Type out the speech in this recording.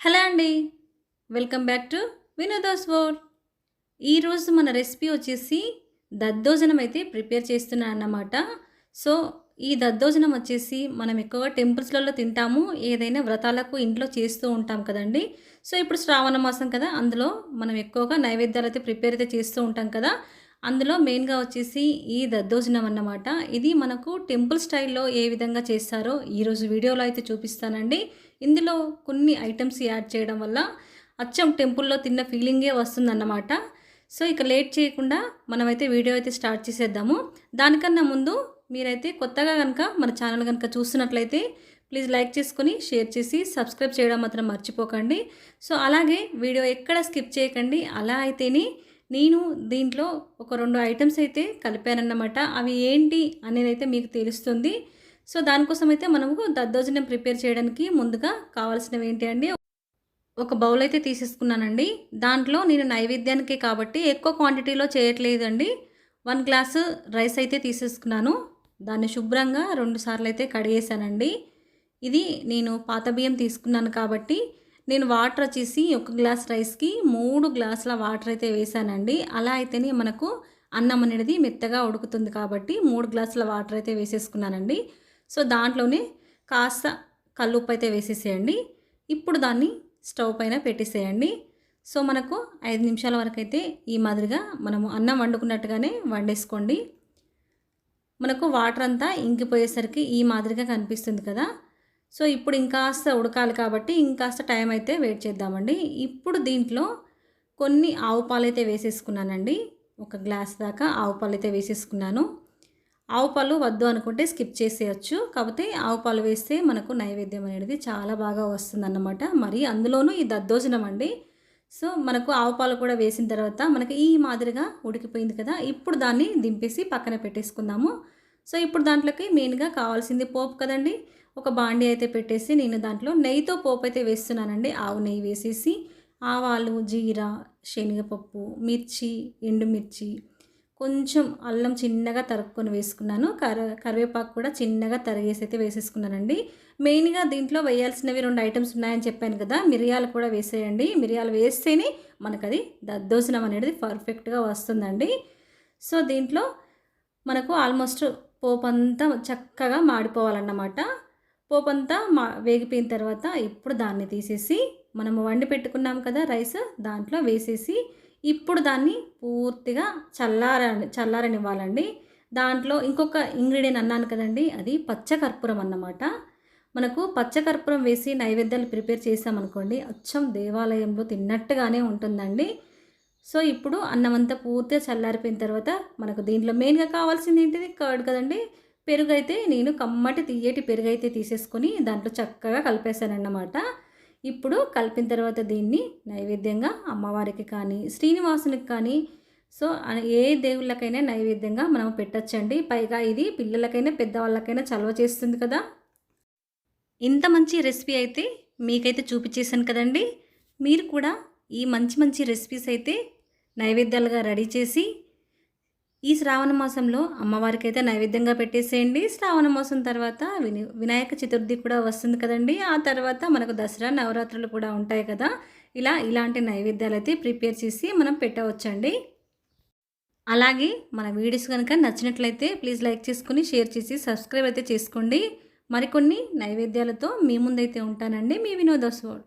Hello అండి. Welcome back to Vinoda's world ఈరోజు మన రెసిపీ వచ్చేసి దద్దోజనం అయితే ప్రిపేర్ చేస్తున్నాను అన్నమాట సో ఈ దద్దోజనం వచ్చేసి మనం ఎక్కువగా టెంపుల్స్లలో తింటాము ఏదైనా వ్రతాలకు ఇంట్లో చేస్తూ ఉంటాం కదండి. సో ఇప్పుడు శ్రావణ మాసం కదా అందులో మనం ఎక్కువగా నైవేద్యాలు అయితే ప్రిపేర్ అయితే చేస్తూ ఉంటాం కదా. అందులో మెయిన్గా వచ్చేసి ఈ దద్దోజనం అన్నమాట. ఇది మనకు టెంపుల్ స్టైల్లో ఏ విధంగా చేస్తారో ఈరోజు వీడియోలో అయితే చూపిస్తానండి. ఇందులో కొన్ని ఐటమ్స్ యాడ్ చేయడం వల్ల అచ్చం టెంపుల్లో తిన్న ఫీలింగే వస్తుందన్నమాట. సో ఇక లేట్ చేయకుండా మనమైతే వీడియో అయితే స్టార్ట్ చేసేద్దాము. దానికన్నా ముందు మీరైతే కొత్తగా కనుక మన ఛానల్ కనుక చూస్తున్నట్లయితే ప్లీజ్ లైక్ చేసుకొని షేర్ చేసి సబ్స్క్రైబ్ చేయడం మాత్రం మర్చిపోకండి. సో అలాగే వీడియో ఎక్కడ స్కిప్ చేయకండి. అలా అయితేనే నేను దీంట్లో ఒక రెండు ఐటమ్స్ అయితే కలిపానన్నమాట. అవి ఏంటి అనేది అయితే మీకు తెలుస్తుంది. సో దానికోసం అయితే మనము దద్దోజనం ప్రిపేర్ చేయడానికి ముందుగా కావాల్సినవి ఏంటి అండి? ఒక బౌల్ అయితే తీసేసుకున్నానండి. దాంట్లో నేను నైవేద్యానికి కాబట్టి ఎక్కువ క్వాంటిటీలో చేయట్లేదండి. వన్ గ్లాసు రైస్ అయితే తీసేసుకున్నాను. దాన్ని శుభ్రంగా రెండు సార్లు అయితే కడిగేసానండి ఇది నేను పాత బియ్యం తీసుకున్నాను కాబట్టి నేను వాటర్ వచ్చేసి ఒక గ్లాస్ రైస్కి మూడు గ్లాసుల వాటర్ అయితే వేసానండి. అలా అయితేనే మనకు అన్నం అనేది మెత్తగా ఉడుకుతుంది కాబట్టి మూడు గ్లాసుల వాటర్ అయితే వేసేసుకున్నానండి. సో దాంట్లోనే కాస్త కల్లుప్పు అయితే వేసేసేయండి. ఇప్పుడు దాన్ని స్టవ్ పైన పెట్టేసేయండి. సో మనకు ఐదు నిమిషాల వరకు అయితే ఈ మాదిరిగా మనము అన్నం వండుకున్నట్టుగానే వండేసుకోండి. మనకు వాటర్ అంతా ఇంకిపోయేసరికి ఈ మాదిరిగా కనిపిస్తుంది కదా? సో ఇప్పుడు ఇంకాస్త ఉడకాలి కాబట్టి ఇంకాస్త టైం అయితే వెయిట్ చేద్దామండి. ఇప్పుడు దీంట్లో కొన్ని ఆవు పాలు అయితే వేసేసుకున్నానండి. ఒక గ్లాస్ దాకా ఆవు పాలు అయితే వేసేసుకున్నాను. ఆవు పాలు వద్దు అనుకుంటే స్కిప్ చేసేయచ్చు. కాకపోతే ఆవు పాలు వేస్తే మనకు నైవేద్యం అనేది చాలా బాగా వస్తుందన్నమాట. మరి అందులోనూ ఈ దద్దోజనం అండి. సో మనకు ఆవు పాలు కూడా వేసిన తర్వాత మనకి ఈ మాదిరిగా ఉడికిపోయింది కదా ఇప్పుడు దాన్ని దింపేసి పక్కన పెట్టేసుకుందాము. సో ఇప్పుడు దాంట్లోకి మెయిన్గా కావాల్సింది పోపు కదండి. ఒక బాండి అయితే పెట్టేసి నేను దాంట్లో నెయ్యితో పోపు అయితే వేస్తున్నానండి. ఆవు నెయ్యి వేసేసి ఆవాలు జీరా శనగపప్పు మిర్చి ఎండుమిర్చి కొంచెం అల్లం చిన్నగా తరుక్కొని వేసుకున్నాను. కర కరివేపాకు కూడా చిన్నగా తరిగేసి అయితే వేసేసుకున్నానండి. మెయిన్గా దీంట్లో వేయాల్సినవి రెండు ఐటమ్స్ ఉన్నాయని చెప్పాను కదా మిరియాలు కూడా వేసేయండి. మిరియాలు వేస్తేనే మనకు అది దద్దోజనం అనేది పర్ఫెక్ట్గా వస్తుందండి. సో దీంట్లో మనకు ఆల్మోస్ట్ పోపంతా చక్కగా మాడిపోవాలన్నమాట. పోపు అంతా మా వేగిపోయిన తర్వాత ఇప్పుడు దాన్ని తీసేసి మనము వండి పెట్టుకున్నాం కదా రైస్ దాంట్లో వేసేసి ఇప్పుడు దాన్ని పూర్తిగా చల్లార చల్లారనివ్వాలండి. దాంట్లో ఇంకొక ఇంగ్రీడియంట్ అన్నాను కదండి అది పచ్చకర్పూరం అన్నమాట. మనకు పచ్చకర్పూరం వేసి నైవేద్యాలు ప్రిపేర్ చేసామనుకోండి అచ్చం దేవాలయంలో తిన్నట్టుగానే ఉంటుందండి. సో ఇప్పుడు అన్నం అంతా పూర్తిగా చల్లారిపోయిన తర్వాత మనకు దీంట్లో మెయిన్గా కావాల్సింది ఏంటిది? కర్డ్ కదండి. పెరుగు అయితే నేను కమ్మటి తీయటి పెరుగు అయితే తీసేసుకొని దాంట్లో చక్కగా కలిపేశానన్నమాట. ఇప్పుడు కలిపిన తర్వాత దీన్ని నైవేద్యంగా అమ్మవారికి కానీ శ్రీనివాసునికి కానీ సో ఏ దేవుళ్ళకైనా నైవేద్యంగా మనం పెట్టచ్చండి. పైగా ఇది పిల్లలకైనా పెద్దవాళ్ళకైనా చలవ చేస్తుంది కదా. ఇంత మంచి రెసిపీ అయితే మీకైతే చూపించేశాను కదండి. మీరు కూడా ఈ మంచి మంచి రెసిపీస్ అయితే నైవేద్యాలుగా రెడీ చేసి ఈ శ్రావణ మాసంలో అమ్మవారికి అయితే నైవేద్యంగా పెట్టేసేయండి. శ్రావణ మాసం తర్వాత విని వినాయక చతుర్థి కూడా వస్తుంది కదండి. ఆ తర్వాత మనకు దసరా నవరాత్రులు కూడా ఉంటాయి కదా. ఇలా ఇలాంటి నైవేద్యాలు అయితే ప్రిపేర్ చేసి మనం పెట్టవచ్చండి. అలాగే మన వీడియోస్ కనుక నచ్చినట్లయితే ప్లీజ్ లైక్ చేసుకుని షేర్ చేసి సబ్స్క్రైబ్ అయితే చేసుకోండి. మరికొన్ని నైవేద్యాలతో మీ ముందైతే ఉంటానండి. మీ వినోదస్వాడ్